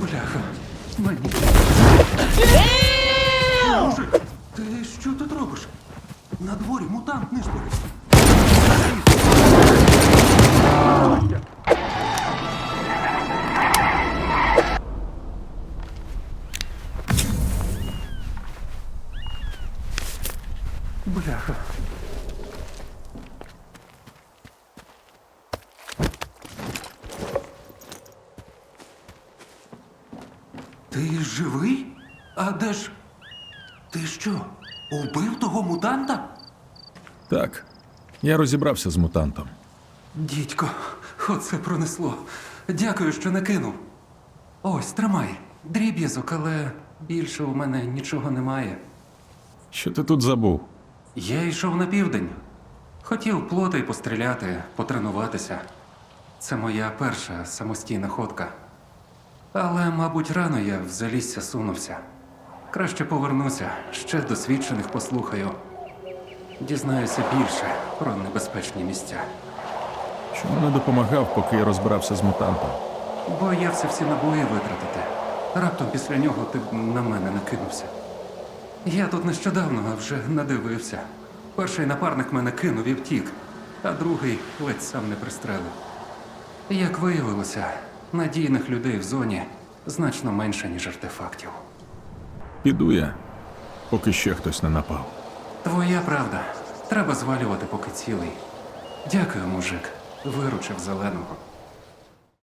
Бляха. Мені. Боже, ти що тут робиш? На дворі мутант не нишпорить. Бляха. Ти живий? А де ж? Ти що? Убив того мутанта? Так, я розібрався з мутантом. Дідько, оце пронесло. Дякую, що не кинув. Ось, тримай. Дріб'язок, але більше у мене нічого немає. Що ти тут забув? Я йшов на південь. Хотів плоти постріляти, потренуватися. Це моя перша самостійна ходка. Але, мабуть, рано я в залісся сунувся. Краще повернуся, ще досвідчених послухаю. Дізнаюся більше про небезпечні місця. Чому не допомагав, поки я розбирався з мутантом? Боявся всі набої витратити. Раптом після нього ти б на мене накинувся. Я тут нещодавно вже надивився. Перший напарник мене кинув і втік, а другий ледь сам не пристрелив. Як виявилося, надійних людей в зоні значно менше, ніж артефактів. Піду я, поки ще хтось не напав. Твоя правда. Треба звалювати, поки цілий. Дякую, мужик. Виручив зеленого.